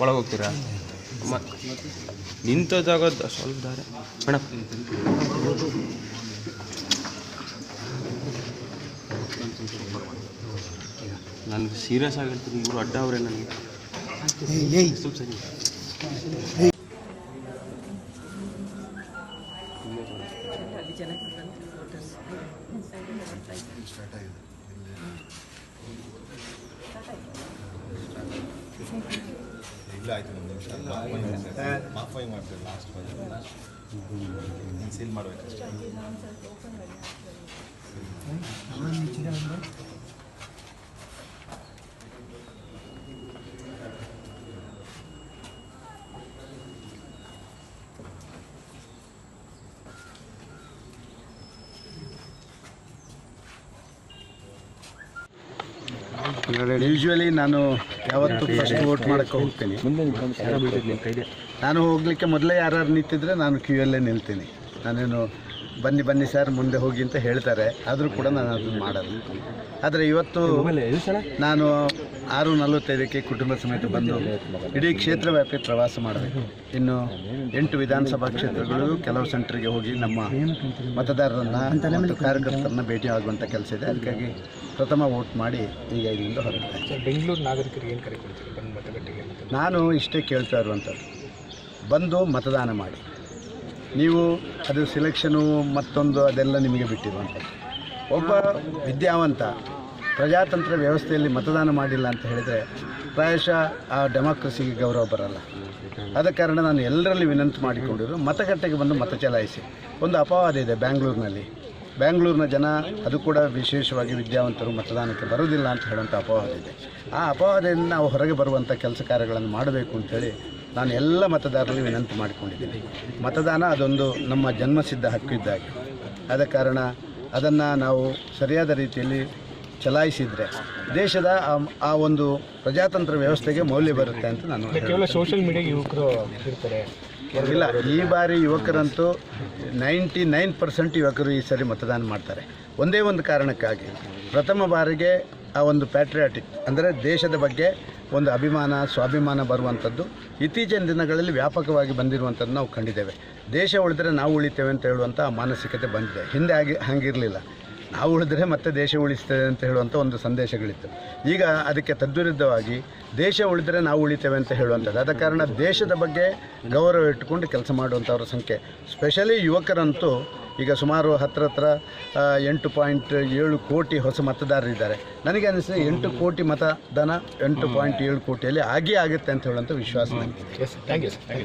ಒಳಗೆ ಹೋಗ್ತೀರಾ ನಿಂತ ಜಾಗ ದ- ಸ್ವಲ್ಪ ದಾರಿ. ಮೇಡಮ್ ನನಗೆ ಸೀರಿಯಸ್ ಆಗಿ ಹೇಳ್ತೀನಿ ಇವರು ಅಡ್ಡ ಅವರೇ ನನಗೆ. ಸ್ವಲ್ಪ ಸರಿ. ಇಲ್ಲ ಆಯ್ತು ಒಂದು ನಿಮಿಷ. ಲಾಸ್ಟ್ ಸೇಲ್ ಸೀಲ್ ಮಾಡಬೇಕಷ್ಟೇ ಯೂಶ್ವಲಿ ನಾನು ಯಾವತ್ತು ಫಸ್ಟ್ ವೋಟ್ ಮಾಡೋಕ್ಕೆ ಹೋಗ್ತೀನಿ. ನಾನು ಹೋಗ್ಲಿಕ್ಕೆ ಮೊದಲೇ ಯಾರು ನಿಂತಿದ್ರೆ ನಾನು ಕ್ಯೂ ಅಲ್ಲೇ ನಿಲ್ತೀನಿ. ನಾನೇನು ಬನ್ನಿ ಬನ್ನಿ ಸರ್ ಮುಂದೆ ಹೋಗಿ ಅಂತ ಹೇಳ್ತಾರೆ. ಆದರೂ ಕೂಡ ನಾನು ಅದನ್ನು ಮಾಡಲ್ಲ. ಆದರೆ ಇವತ್ತು ನಾನು ಆರು ನಲವತ್ತೈದಕ್ಕೆ ಕುಟುಂಬ ಸಮೇತ ಬಂದು ಇಡೀ ಕ್ಷೇತ್ರ ವ್ಯಾಪಿ ಪ್ರವಾಸ ಮಾಡಬೇಕು. ಇನ್ನು ಎಂಟು ವಿಧಾನಸಭಾ ಕ್ಷೇತ್ರಗಳು ಕೆಲವು ಸೆಂಟ್ರಿಗೆ ಹೋಗಿ ನಮ್ಮ ಮತದಾರರನ್ನ ಮತ್ತು ಕಾರ್ಯಕರ್ತರನ್ನ ಭೇಟಿ ಆಗುವಂಥ ಕೆಲಸ ಇದೆ. ಅದಕ್ಕಾಗಿ ಪ್ರಥಮ ವೋಟ್ ಮಾಡಿ ಈಗ ಇಲ್ಲಿಂದ ಹೊರಡ್ತಾ. ಬೆಂಗಳೂರು ನಾಗರಿಕರಿಗೆ ಏನು ಕರೆ ನಾನು ಇಷ್ಟೇ ಕೇಳ್ತಾ ಇರುವಂಥದ್ದು. ಬಂದು ಮತದಾನ ಮಾಡಿ. ನೀವು ಅದು ಸಿಲೆಕ್ಷನು ಮತ್ತೊಂದು ಅದೆಲ್ಲ ನಿಮಗೆ ಬಿಟ್ಟಿರುವಂಥದ್ದು. ಒಬ್ಬ ವಿದ್ಯಾವಂತ ಪ್ರಜಾತಂತ್ರ ವ್ಯವಸ್ಥೆಯಲ್ಲಿ ಮತದಾನ ಮಾಡಿಲ್ಲ ಅಂತ ಹೇಳಿದರೆ ಪ್ರಾಯಶಃ ಆ ಡೆಮಾಕ್ರಸಿಗೆ ಗೌರವ ಬರಲ್ಲ. ಆದ ಕಾರಣ ನಾನು ಎಲ್ಲರಲ್ಲಿ ವಿನಂತಿ ಮಾಡಿಕೊಂಡಿರು ಮತಗಟ್ಟೆಗೆ ಬಂದು ಮತ ಚಲಾಯಿಸಿ. ಒಂದು ಅಪವಾದ ಇದೆ ಬ್ಯಾಂಗ್ಳೂರಿನಲ್ಲಿ. ಬ್ಯಾಂಗ್ಳೂರಿನ ಜನ ಅದು ಕೂಡ ವಿಶೇಷವಾಗಿ ವಿದ್ಯಾವಂತರು ಮತದಾನಕ್ಕೆ ಬರೋದಿಲ್ಲ ಅಂತ ಹೇಳುವಂಥ ಅಪವಾದ ಇದೆ. ಆ ಅಪವಾದದಿಂದ ನಾವು ಹೊರಗೆ ಬರುವಂಥ ಕೆಲಸ ಕಾರ್ಯಗಳನ್ನು ಮಾಡಬೇಕು ಅಂತೇಳಿ ನಾನು ಎಲ್ಲ ಮತದಾರರಲ್ಲಿ ವಿನಂತಿ ಮಾಡಿಕೊಂಡಿದ್ದೀನಿ. ಮತದಾನ ಅದೊಂದು ನಮ್ಮ ಜನ್ಮಸಿದ್ಧ ಹಕ್ಕು ಇದ್ದಾಗ ಆದ ಕಾರಣ ಅದನ್ನು ನಾವು ಸರಿಯಾದ ರೀತಿಯಲ್ಲಿ ಚಲಾಯಿಸಿದರೆ ದೇಶದ ಆ- ಒಂದು ಪ್ರಜಾತಂತ್ರ ವ್ಯವಸ್ಥೆಗೆ ಮೌಲ್ಯ ಬರುತ್ತೆ ಅಂತ ನಾನು. ಕೇವಲ ಸೋಷಿಯಲ್ ಮೀಡಿಯಾ ಯುವಕರು ಇರ್ತಾರೆ. ಇಲ್ಲ ಈ ಬಾರಿ ಯುವಕರಂತೂ ನೈಂಟಿ ನೈನ್ ಪರ್ಸೆಂಟ್ ಯುವಕರು ಈ ಸರಿ ಮತದಾನ ಮಾಡ್ತಾರೆ. ಒಂದೇ ಒಂದು ಕಾರಣಕ್ಕಾಗಿ ಪ್ರಥಮ ಬಾರಿಗೆ ಆ ಒಂದು ಪ್ಯಾಟ್ರಿಯಾಟಿಕ್ ಅಂದರೆ ದೇಶದ ಬಗ್ಗೆ ಒಂದು ಅಭಿಮಾನ, ಸ್ವಾಭಿಮಾನ ಬರುವಂಥದ್ದು. ಇತ್ತೀಚಿನ ದಿನಗಳಲ್ಲಿ ವ್ಯಾಪಕವಾಗಿ ಬಂದಿರುವಂಥದ್ದು ನಾವು ಕಂಡಿದ್ದೇವೆ. ದೇಶ ಉಳಿದರೆ ನಾವು ಉಳಿತೇವೆ ಅಂತ ಹೇಳುವಂಥ ಮಾನಸಿಕತೆ ಬಂದಿದೆ. ಹಿಂದೆ ಆಗಿ ಹಾಗಿರಲಿಲ್ಲ. ನಾವು ಉಳಿದರೆ ಮತ್ತೆ ದೇಶ ಉಳಿಸ್ತೇವೆ ಅಂತ ಹೇಳುವಂಥ ಒಂದು ಸಂದೇಶಗಳಿತ್ತು. ಈಗ ಅದಕ್ಕೆ ತದ್ವಿರುದ್ಧವಾಗಿ ದೇಶ ಉಳಿದರೆ ನಾವು ಉಳಿತೇವೆ ಅಂತ ಹೇಳುವಂಥದ್ದು. ಆದ ಕಾರಣ ದೇಶದ ಬಗ್ಗೆ ಗೌರವ ಇಟ್ಟುಕೊಂಡು ಕೆಲಸ ಮಾಡುವಂಥವ್ರ ಸಂಖ್ಯೆ. ಸ್ಪೆಷಲಿ ಯುವಕರಂತೂ ಈಗ ಸುಮಾರು ಹತ್ರ ಹತ್ರ ಎಂಟು ಪಾಯಿಂಟ್ ಏಳು ಕೋಟಿ ಹೊಸ ಮತದಾರರಿದ್ದಾರೆ ನನಗೆ ಅನಿಸಿದೆ ಎಂಟು ಕೋಟಿ ಮತದಾನ ಎಂಟು ಪಾಯಿಂಟ್ ಏಳು ಕೋಟಿಯಲ್ಲಿ ಆಗೇ ಆಗುತ್ತೆ ಅಂತ ಹೇಳುವಂಥ ವಿಶ್ವಾಸ ನನಗೆ ಥ್ಯಾಂಕ್ ಯು ಸರ್